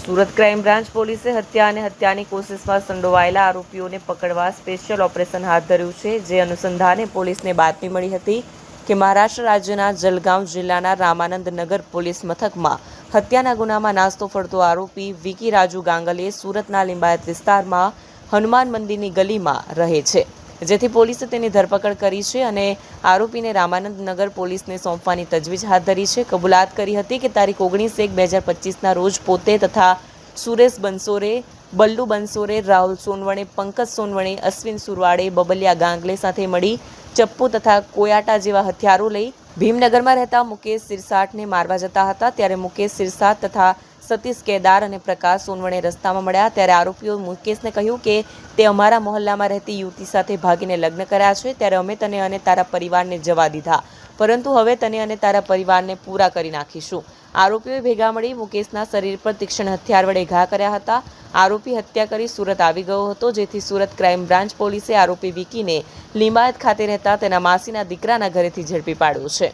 Surat crime branch પોલીસે હત્યા અને હત્યાની કોશિશમાં સંડોવાયેલા આરોપીઓને પકડવા સ્પેશિયલ ઓપરેશન હાથ ધર્યું છે, જે અનુસંધાને પોલીસને બાતમી મળી હતી કે મહારાષ્ટ્ર રાજ્યના જલગાંવ જિલ્લાના રામાનંદ નગર પોલીસ મથકમાં હત્યાના ગુનામાં નાસ્તો ફરતો આરોપી વિકી રાજુ ગાંગલે સુરતના લિંબાયત વિસ્તારમાં હનુમાન મંદિરની ગલીમાં રહે છે. જેથી પોલીસે તેની ધરપકડ કરી છે અને આરોપીને રામાનંદ નગર પોલીસને સોંપવાની તજવીજ હાથ ધરી છે. કબૂલાત કરી હતી કે તારીખ ઓગણીસ એક બે હજાર પચીસના રોજ પોતે તથા સુરેશ બંસોરે, બલ્લુ બંસોરે, રાહુલ સોનવણે, પંકજ સોનવણે, અશ્વિન સુરવાડે, બબલિયા ગાંગલે સાથે મળી ચપ્પુ તથા કોયાટા જેવા હથિયારો લઈ ભીમનગરમાં રહેતા મુકેશ સિરસાટને મારવા જતા હતા. ત્યારે મુકેશ સિરસાટ તથા સતીશ કેદાર અને પ્રકાશ સોનવણે રસ્તામાં મળ્યા ત્યારે આરોપીઓ મુકેશને કહ્યું કે તે અમારા મહોલ્લામાં રહેતી યુવતી સાથે ભાગીને લગ્ન કર્યા છે. ત્યારે અમે તને અને તારા પરિવારને જવા દીધા. પરંતુ હવે તને અને તારા પરિવારને પૂરા કરી નાખીશું. આરોપીઓએ ભેગા મળી મુકેશના શરીર પર તીક્ષ્ણ હથિયાર વડે ઘા કર્યા હતા. આરોપી હત્યા કરી સુરત આવી ગયો હતો. જેથી સુરત ક્રાઇમ બ્રાન્ચ પોલીસે આરોપી વિકીને લિંબાયત ખાતે રહેતા તેના માસીના દીકરાના ઘરેથી ઝડપી પાડ્યો છે.